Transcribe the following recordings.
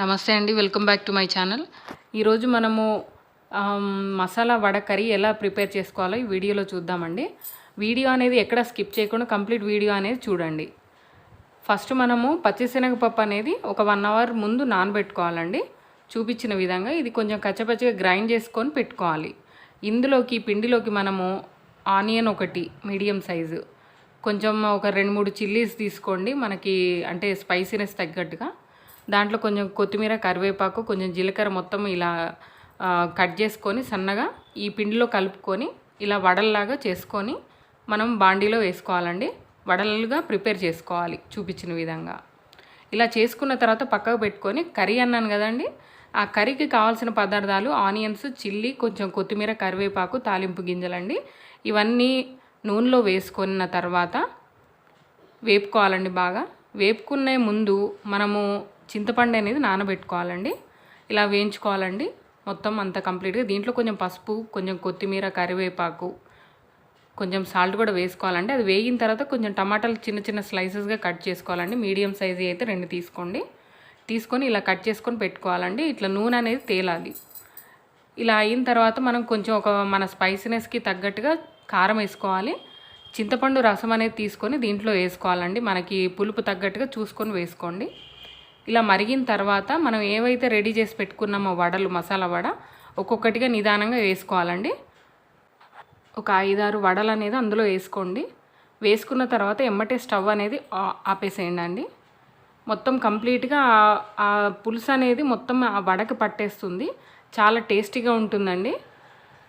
నమస్తే అండి welcome back to my channel. ఈరోజు మనము మసాలా వడ కర్రీ ఎలా ప్రిపేర్ చేసుకోవాలో ఈ వీడియోలో చూద్దామండి. వీడియో అనేది ఎక్కడ స్కిప్ చేయకుండా కంప్లీట్ వీడియో అనేది చూడండి. ఫస్ట్ మనము పచ్చిశనగపప్పు అనేది ఒక వన్ అవర్ ముందు నానబెట్టుకోవాలండి. చూపించిన విధంగా ఇది కొంచెం కచ్చపచ్చిగా గ్రైండ్ చేసుకొని పెట్టుకోవాలి. ఇందులోకి పిండిలోకి మనము ఆనియన్ ఒకటి మీడియం సైజు. కొంచెం ఒక రెండు మూడు చిల్లీస్ తీసుకోండి మనకి అంటే స్పైసీనెస్ తగ్గట్టుగా. దాంట్లో కొంచెం కొత్తిమీర కరివేపాకు కొంచెం జీలకర్ర మొత్తం ఇలా కట్ చేసుకొని సన్నగా ఈ పిండిలో కలుపుకొని ఇలా వడల్లాగా చేసుకొని మనం బాండీలో వేసుకోవాలండి. వడలుగా ప్రిపేర్ చేసుకోవాలి చూపించిన విధంగా. ఇలా చేసుకున్న తర్వాత పక్కకు పెట్టుకొని కర్రీ అన్నాను కదండి. ఆ కర్రీకి కావాల్సిన పదార్థాలు ఆనియన్స్ చిల్లీ కొంచెం కొత్తిమీర కరివేపాకు తాలింపు గింజలండి. ఇవన్నీ నూనెలో వేసుకున్న తర్వాత వేపుకోవాలండి బాగా. వేపుకునే ముందు మనము చింతపండు అనేది నానబెట్టుకోవాలండి. ఇలా వేయించుకోవాలండి. మొత్తం అంత కంప్లీట్గా దీంట్లో కొంచెం పసుపు కొంచెం కొత్తిమీర కరివేపాకు కొంచెం సాల్ట్ కూడా వేసుకోవాలండి. అది వేగిన తర్వాత కొంచెం టమాటాలు చిన్న చిన్న స్లైసెస్గా కట్ చేసుకోవాలండి. మీడియం సైజు అయితే రెండు తీసుకోండి. తీసుకొని ఇలా కట్ చేసుకొని పెట్టుకోవాలండి. ఇట్లా నూనె అనేది తేలాలి. ఇలా అయిన తర్వాత మనం కొంచెం ఒక మన స్పైసీనెస్కి తగ్గట్టుగా కారం వేసుకోవాలి. చింతపండు రసం అనేది తీసుకొని దీంట్లో వేసుకోవాలండి. మనకి పులుపు తగ్గట్టుగా చూసుకొని వేసుకోండి. ఇలా మరిగిన తర్వాత మనం ఏవైతే రెడీ చేసి పెట్టుకున్నామో వడలు మసాలా వడ ఒక్కొక్కటిగా నిదానంగా వేసుకోవాలండి. ఒక ఐదారు వడలు అనేది అందులో వేసుకోండి. వేసుకున్న తర్వాత ఎమ్మటే స్టవ్ అనేది ఆపేసేయండి అండి. మొత్తం కంప్లీట్గా ఆ పులుసు అనేది మొత్తం ఆ వడకి పట్టేస్తుంది. చాలా టేస్టీగా ఉంటుందండి.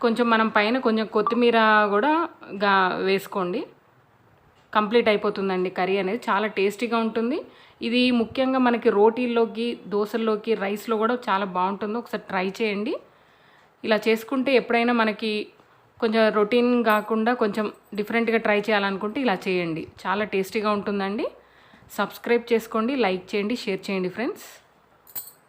కొంచెం మనం పైన కొంచెం కొత్తిమీర కూడా గా వేసుకోండి. కంప్లీట్ అయిపోతుందండి కర్రీ అనేది. చాలా టేస్టీగా ఉంటుంది. ఇది ముఖ్యంగా మనకి రోటీల్లోకి దోశల్లోకి రైస్లో కూడా చాలా బాగుంటుంది. ఒకసారి ట్రై చేయండి. ఇలా చేసుకుంటే ఎప్పుడైనా మనకి కొంచెం రొటీన్ కాకుండా కొంచెం డిఫరెంట్గా ట్రై చేయాలనుకుంటే ఇలా చేయండి. చాలా టేస్టీగా ఉంటుందండి. సబ్స్క్రైబ్ చేసుకోండి లైక్ చేయండి షేర్ చేయండి ఫ్రెండ్స్.